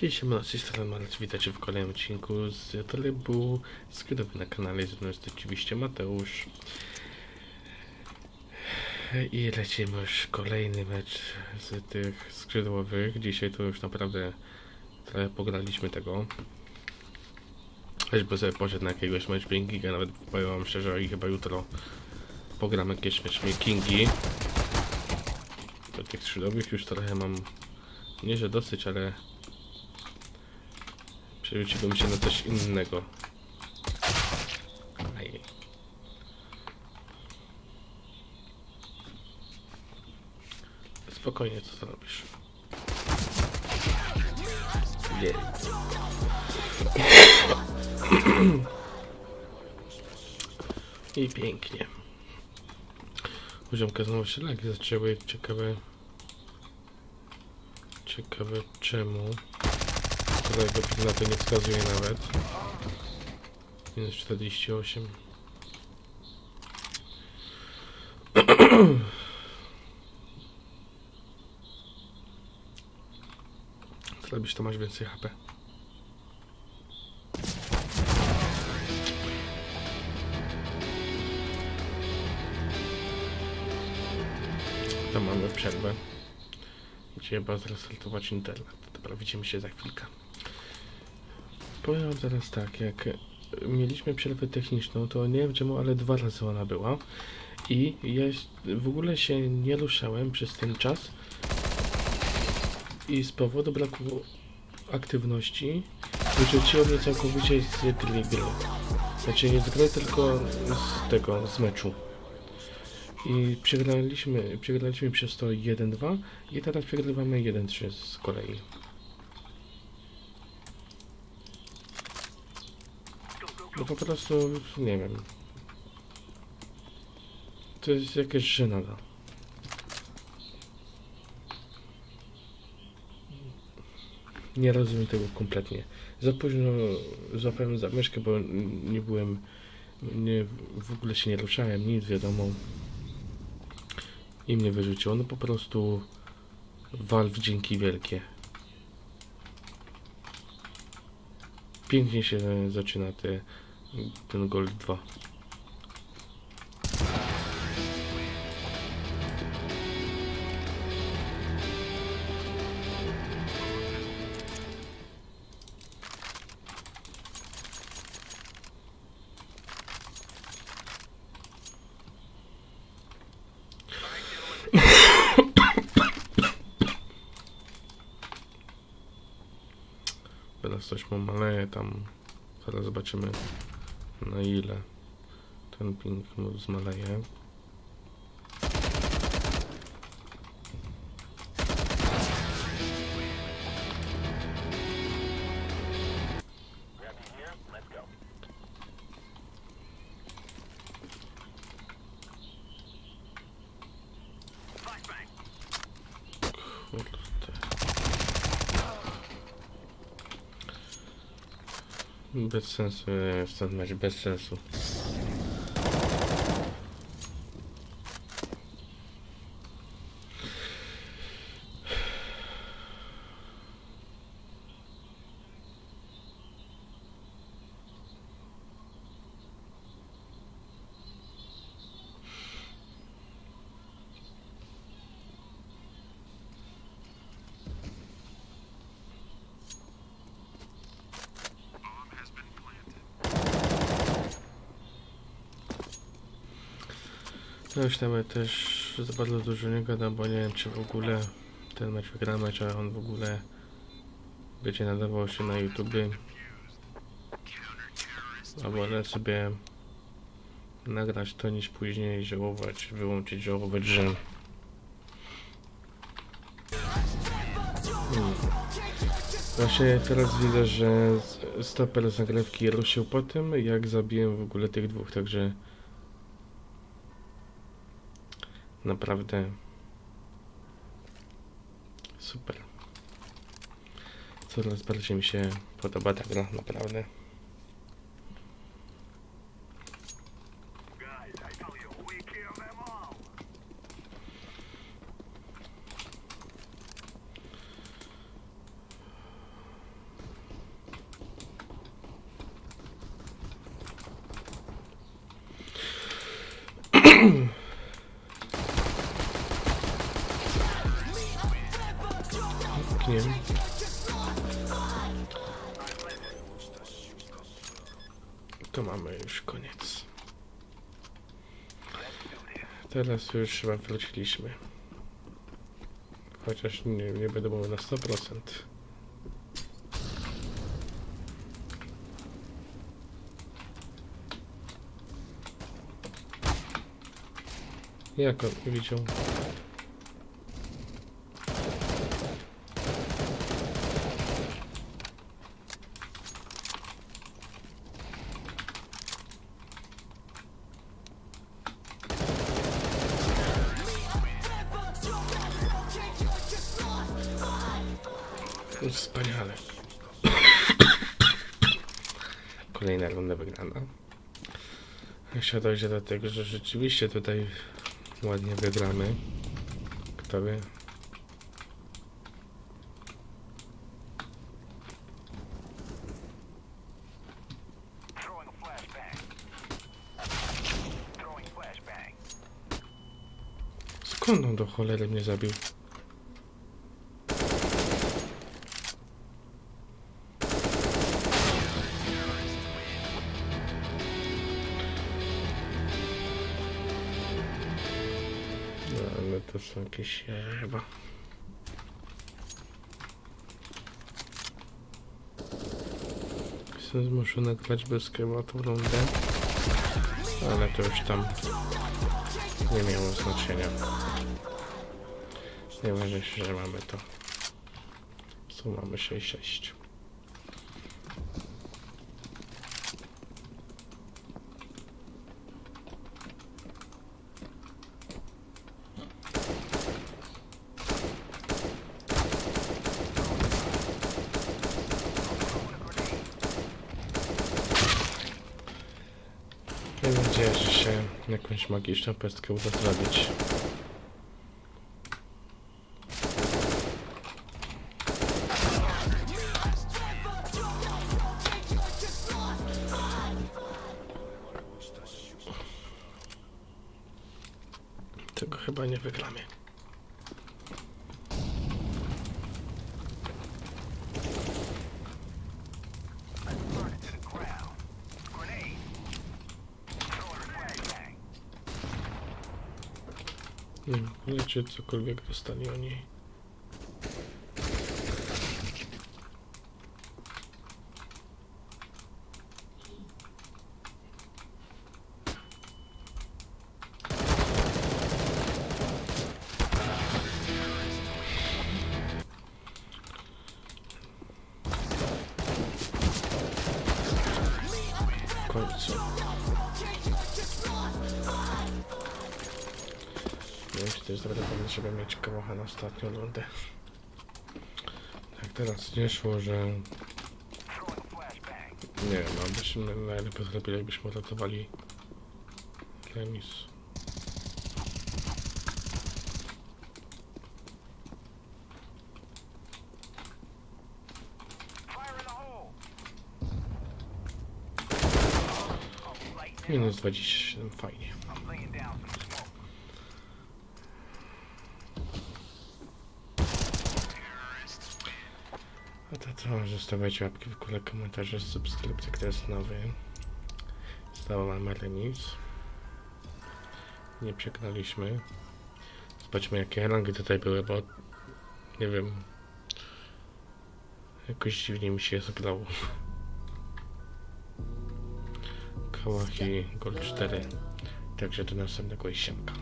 Cześć, siemano, z tej strony Marcin, witajcie w kolejnym odcinku z trybu skrytowy na kanale, z mną jest oczywiście Mateusz. I lecimy już kolejny mecz z tych skrzydłowych. Dzisiaj to już naprawdę trochę pograliśmy tego. Choćby sobie poszedł na jakiegoś matchmakinga, nawet powiem wam szczerze, i chyba jutro pogram jakieś matchmakingi. Do tych skrzydłowych już trochę mam, nie że dosyć, ale Przerzuciło mi się na coś innego. Aj. Spokojnie, co to robisz? Nie. I pięknie. Poziomka znowu się lagi zaczęły. Ciekawe. Ciekawe czemu. Którego na to nie wskazuje nawet. Minus 48. Co robisz, to masz więcej HP. To mamy przerwę. Trzeba zrestartować internet. Dobra, widzimy się za chwilkę. Powiem wam teraz tak, jak mieliśmy przerwę techniczną, to nie wiem czemu, ale dwa razy ona była. I ja w ogóle się nie ruszałem przez ten czas. I z powodu braku aktywności wyrzuciło mnie całkowicie z gry gry. Znaczy nie z gry, tylko z tego, z meczu. I przegraliśmy, przegraliśmy przez to 1-2 i teraz przegrywamy 1-3 z kolei. No po prostu, nie wiem. To jest jakaś żenada. Nie rozumiem tego kompletnie. Za późno złapałem zamieszkę, bo nie byłem, nie, w ogóle się nie ruszałem, nic wiadomo. I mnie wyrzuciło. No po prostu Valve dzięki wielkie. Pięknie się zaczyna te, ten Gold 2. Teraz coś mu maleje tam. Zaraz zobaczymy na ile ten ping mu zmaleje. Bez sensu jest ten mecz, bez sensu. No już też za bardzo dużo nie gadam, bo nie wiem czy w ogóle ten mecz wygramy, czy on w ogóle będzie nadawał się na YouTubie. Albo wolę sobie nagrać to niż później żałować, wyłączyć, żałować, że Hmm. Właśnie teraz widzę, że stoper zagrywki ruszył po tym, jak zabiłem w ogóle tych dwóch, także naprawdę super. Coraz bardziej mi się podoba ta gra, naprawdę. To mamy już koniec. Teraz już chyba wróciliśmy. Chociaż nie, nie będę mówił na 100%. Jak on nie Wspaniale. Kolejna runda wygrana. Jeszcze dojdzie do tego, że rzeczywiście tutaj ładnie wygramy. Kto wie? Skąd on do cholery mnie zabił? Są jakieś chyba. Jestem zmuszony grać bez tą rundę. Ale to już tam nie miało znaczenia. Najważniejsze, że mamy to. Co mamy 6-6. Mam nadzieję, że się jakąś magiczną pestkę uda zrobić. Tego chyba nie wygramy. Wiecie cokolwiek dostali o niej. W. to jest dobry pomysł, żeby mieć kałacha na ostatnią rundę. Tak teraz nie szło, że nie wiem, no byśmy najlepiej zrobili, jakbyśmy ratowali remis. Minus 27, fajnie. Co, zostawiajcie łapki w górę, komentarze, subskrypcje, kto jest nowy. Znowu mamy remis. Nie przegraliśmy. Zobaczmy jakie rangi tutaj były, bo nie wiem. Jakoś dziwnie mi się zgrało. Kałach i Gold 4. Także do następnego i siemka.